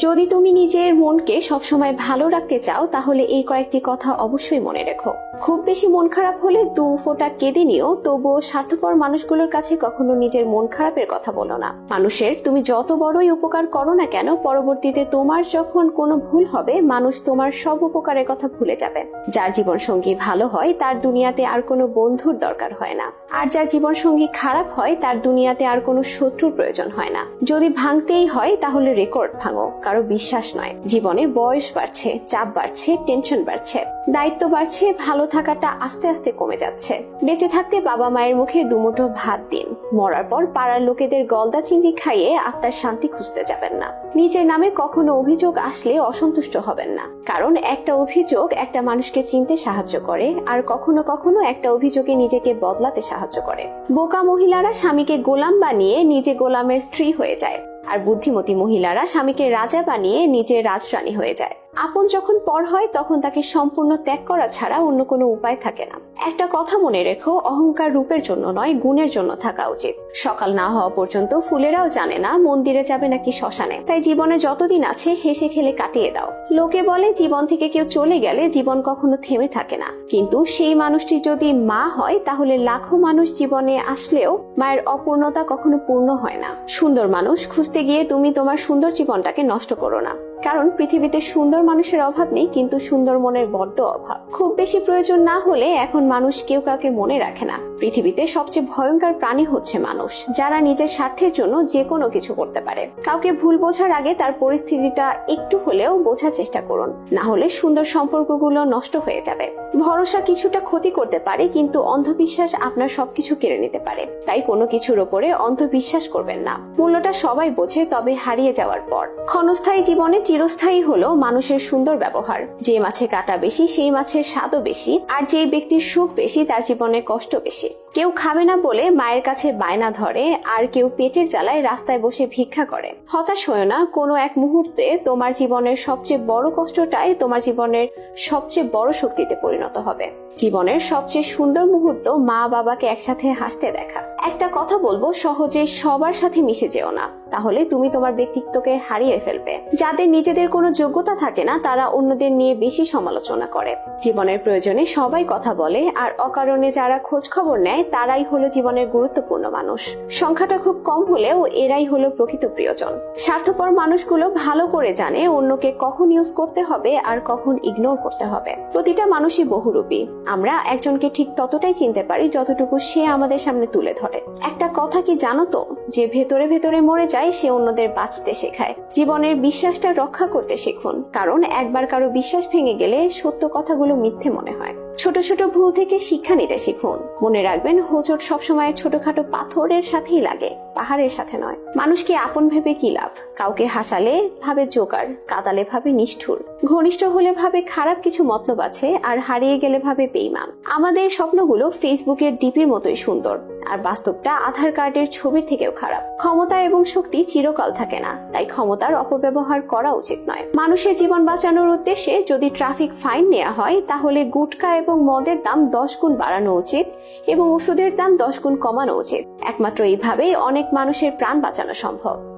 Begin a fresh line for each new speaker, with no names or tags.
যদি তুমি নিজের মনকে সবসময় ভালো রাখতে চাও, তাহলে এই কয়েকটি কথা অবশ্যই মনে রেখো। খুব বেশি মন খারাপ হলে দু ফোঁটা কেঁদে নিও, তবুও স্বার্থপর মানুষগুলোর কাছে কখনো নিজের মন খারাপের কথা বলো না। মানুষের, তুমি যত বড়ই উপকার করো না কেন, পরবর্তীতে তোমার যখন কোনো ভুল হবে, মানুষ তোমার সব উপকারের কথা ভুলে যাবে। যার জীবন সঙ্গী ভালো হয়, তার দুনিয়াতে আর কোনো বন্ধুর দরকার হয় না। আর যার জীবন সঙ্গী খারাপ হয়, তার দুনিয়াতে আর কোনো শত্রুর প্রয়োজন হয় না। যদি ভাঙতেই হয়, তাহলে রেকর্ড ভাঙো, কারও বিশ্বাস নয়। জীবনে বয়স বাড়ছে, চাপ বাড়ছে টেনশন বাড়ছে। দায়িত্ব বাড়ছে, ভালো থাকাটা আস্তে আস্তে কমে যাচ্ছে। বেঁচে থাকতে বাবা মায়ের মুখে দুমুঠো ভাত দিন। মরার পর পাড়ার লোকেদের গলদা চিংড়ি খাইয়ে আত্মার শান্তি খুঁজতে যাবেন না। নিজের নামে কখনো অভিযোগ আসলে অসন্তুষ্ট হবেন না। কারণ একটা অভিযোগ একটা মানুষকে চিনতে সাহায্য করে, আর কখনো কখনো একটা অভিযোগে নিজেকে বদলাতে সাহায্য করে। বোকা মহিলারা স্বামীকে গোলাম বানিয়ে নিজে গোলামের স্ত্রী হয়ে যায়। আর বুদ্ধিমতী মহিলারা স্বামীকে রাজা বানিয়ে নিজের রাজরানী হয়ে যায়। আপন যখন পর হয়, তখন তাকে সম্পূর্ণ ত্যাগ করা ছাড়া অন্য কোনো উপায় থাকে না। একটা কথা মনে রেখো, অহংকার রূপের জন্য নয়, গুণের জন্য থাকা উচিত। সকাল না হওয়া পর্যন্ত ফুলেরাও জানে না মন্দিরে যাবে নাকি শ্মশানে। তাই জীবনে যতদিন আছে, হেসে খেলে কাটিয়ে দাও। লোকে বলে, জীবন থেকে কেউ চলে গেলে জীবন কখনো থেমে থাকে না। কিন্তু সেই মানুষটি যদি মা হয়, তাহলে লাখো মানুষ জীবনে আসলেও মায়ের অপূর্ণতা কখনো পূর্ণ হয় না। সুন্দর মানুষ, খুঁজতে গিয়ে তুমি তোমার সুন্দর জীবনটাকে নষ্ট করো না। কারণ পৃথিবীতে সুন্দর মানুষের অভাব নেই, কিন্তু সুন্দর মনের বড্ড অভাব। খুব বেশি প্রয়োজন না হলে এখন মানুষ কেউ কাউকে মনে রাখে না। পৃথিবীতে সবচেয়ে ভয়ঙ্কর প্রাণী হচ্ছে মানুষ, যারা নিজের স্বার্থের জন্য যে কোনো কিছু করতে পারে। কাউকে ভুল বোঝার আগে তার পরিস্থিতিটা একটু হলেও বোঝার চেষ্টা করুন, না হলে সুন্দর সম্পর্কগুলো নষ্ট হয়ে যাবে। ভরসা কিছুটা ক্ষতি করতে পারে, কিন্তু অন্ধবিশ্বাস আপনার সবকিছু কেড়ে নিতে পারে। তাই কোনো কিছুর ওপরে অন্ধবিশ্বাস করবেন না। মূল্যটা সবাই বোঝে, তবে হারিয়ে যাওয়ার পর। ক্ষণস্থায়ী জীবনে চিরস্থায়ী হলো মানুষের সুন্দর ব্যবহার। যে মাছে কাটা বেশি, সেই মাছের স্বাদও বেশি, আর যে ব্যক্তির সুখ বেশি, তার জীবনে কষ্ট বেশি। কেউ খাবে না বলে মায়ের কাছে বায়না ধরে, আর কেউ পেটের জ্বালায় রাস্তায় বসে ভিক্ষা করে। হতাশ হয়েও না, কোনো এক মুহূর্তে তোমার জীবনের সবচেয়ে বড় কষ্টটাই তোমার জীবনের সবচেয়ে বড় শক্তিতে পরিণত হবে। জীবনের সবচেয়ে সুন্দর মুহূর্ত মা বাবাকে একসাথে হাসতে দেখা। একটা কথা বলব, সহজে সবার সাথে মিশে যেও না। তাহলে তুমি তোমার ব্যক্তিত্বকে হারিয়ে ফেলবে। যাদের নিজেদের কোনো যোগ্যতা থাকে না, তারা অন্যদের নিয়ে বেশি সমালোচনা করে। জীবনের প্রয়োজনে সবাই কথা বলে, আর অকারণে যারা খোঁজ খবর নেয়, তারাই হলো জীবনের গুরুত্বপূর্ণ মানুষ। সংখ্যাটা খুব কম হলেও এরাই হলো প্রকৃত প্রিয়জন। স্বার্থপর মানুষগুলো ভালো করে জানে অন্যকে কখন ইউজ করতে হবে আর কখন ইগনোর করতে হবে। প্রতিটা মানুষই বহুরূপী। আমরা একজনকে ঠিক ততটাই চিনতে পারি যতটুকু সে আমাদের সামনে তুলে ধরে। একটা কথা কি জানো তো? যে ভেতরে ভেতরে মরে যায়, সে অন্যদের বাঁচতে শেখায়। জীবনের বিশ্বাসটা রক্ষা করতে শিখুন। কারণ একবার কারও বিশ্বাস ভেঙে গেলে সত্য কথাগুলো মিথ্যে মনে হয়। ছোট ছোট ভুল থেকে শিক্ষা নিতে শিখুন। মনে রাখবেন, হোঁচট সবসময় ছোটখাটো পাথরের সাথেই লাগে, পাহাড়ের সাথে নয়। মানুষকে আপন ভেবে কি লাভ? কাউকে হাসালে ভাবে জোকার কাদালে ভাবে নিষ্ঠুর। ঘনিষ্ঠ হলে ভাবে খারাপ কিছু মতলব আছে, আর হারিয়ে গেলে ভাবে বেইমান আমাদের স্বপ্নগুলো ফেসবুকের ডিপির মতোই সুন্দর। আর বাস্তবটা আধার কার্ডের ছবির থেকেও খারাপ। ক্ষমতা এবং শক্তি চিরকাল থাকে না, তাই ক্ষমতার অপব্যবহার করা উচিত নয়। মানুষের জীবন বাঁচানোর উদ্দেশ্যে যদি ট্রাফিক ফাইন নেওয়া হয়, তাহলে গুটকা এবং মদের দাম দশ গুণ বাড়ানো উচিত এবং ওষুধের দাম দশ গুণ কমানো উচিত। একমাত্র এইভাবেই অনেক মানুষের প্রাণ বাঁচানো সম্ভব।